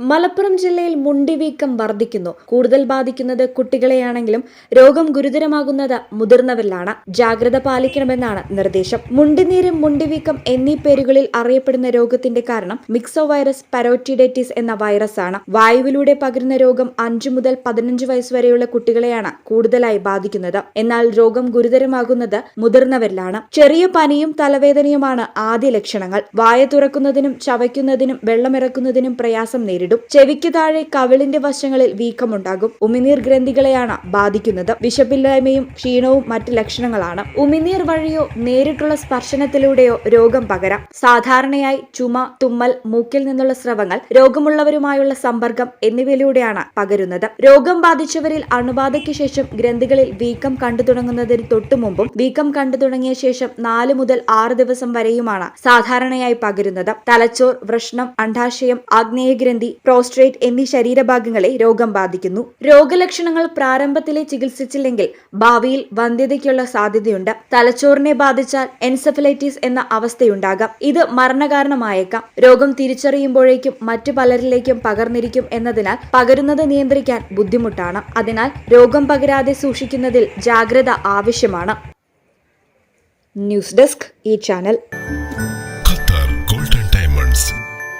മലപ്പുറം ജില്ലയിൽ മുണ്ടിവീക്കം വർദ്ധിക്കുന്നു. കൂടുതൽ ബാധിക്കുന്നത് കുട്ടികളെയാണെങ്കിലും രോഗം ഗുരുതരമാകുന്നത് മുതിർന്നവരിലാണ്. ജാഗ്രത പാലിക്കണമെന്നാണ് നിർദ്ദേശം. മുണ്ടിനീര് മുണ്ടിവീക്കം എന്നീ പേരുകളിൽ അറിയപ്പെടുന്ന രോഗത്തിന്റെ കാരണം മിക്സോ വൈറസ് പരോറ്റിഡൈറ്റിസ് എന്ന വൈറസ് ആണ് വായുവിലൂടെ പകരുന്ന രോഗം അഞ്ചു മുതൽ പതിനഞ്ച് വയസ്സ് വരെയുള്ള കുട്ടികളെയാണ് കൂടുതലായി ബാധിക്കുന്നത്. എന്നാൽ രോഗം ഗുരുതരമാകുന്നത് മുതിർന്നവരിലാണ്. ചെറിയ പനിയും തലവേദനയുമാണ് ആദ്യ ലക്ഷണങ്ങൾ. വായ തുറക്കുന്നതിനും ചവയ്ക്കുന്നതിനും വെള്ളമിറക്കുന്നതിനും പ്രയാസം നേരിടും ചെവിക്ക് താഴെ കവിളിന്റെ വശങ്ങളിൽ വീക്കമുണ്ടാകും. ഉമിനീർ ഗ്രന്ഥികളെയാണ് ബാധിക്കുന്നത്. വിശപ്പില്ലായ്മയും ക്ഷീണവും മറ്റ് ലക്ഷണങ്ങളാണ്. ഉമിനീർ വഴിയോ നേരിട്ടുള്ള സ്പർശനത്തിലൂടെയോ രോഗം പകരാം. സാധാരണയായി ചുമ തുമ്മൽ മൂക്കിൽ നിന്നുള്ള സ്രവങ്ങൾ രോഗമുള്ളവരുമായുള്ള സമ്പർക്കം എന്നിവയിലൂടെയാണ് പകരുന്നത്. രോഗം ബാധിച്ചവരിൽ അണുബാധയ്ക്ക് ശേഷം ഗ്രന്ഥികളിൽ വീക്കം കണ്ടു തുടങ്ങുന്നതിന് തൊട്ടു മുമ്പും വീക്കം കണ്ടു തുടങ്ങിയ ശേഷം നാല് മുതൽ ആറ് ദിവസം വരെയുമാണ് സാധാരണയായി പകരുന്നത്. തലച്ചോർ വൃഷ്ണം അണ്ഡാശയം ആഗ്നേയഗ്രന്ഥി പ്രോസ്ട്രേറ്റ് എന്നീ ശരീരഭാഗങ്ങളെ രോഗം ബാധിക്കുന്നു. രോഗലക്ഷണങ്ങൾ പ്രാരംഭത്തിലെ ചികിത്സിച്ചില്ലെങ്കിൽ ഭാവിയിൽ വന്ധ്യതയ്ക്കുള്ള സാധ്യതയുണ്ട്. തലച്ചോറിനെ ബാധിച്ചാൽ എൻസെഫലൈറ്റിസ് എന്ന അവസ്ഥയുണ്ടാകാം. ഇത് മരണകാരണമായേക്കാം. രോഗം തിരിച്ചറിയുമ്പോഴേക്കും മറ്റു പലരിലേക്കും പകർന്നിരിക്കും എന്നതിനാൽ പകരുന്നത് നിയന്ത്രിക്കാൻ ബുദ്ധിമുട്ടാണ്. അതിനാൽ രോഗം പകരാതെ സൂക്ഷിക്കുന്നതിൽ ജാഗ്രത ആവശ്യമാണ്. ന്യൂസ് ഡെസ്ക് ഈ channel.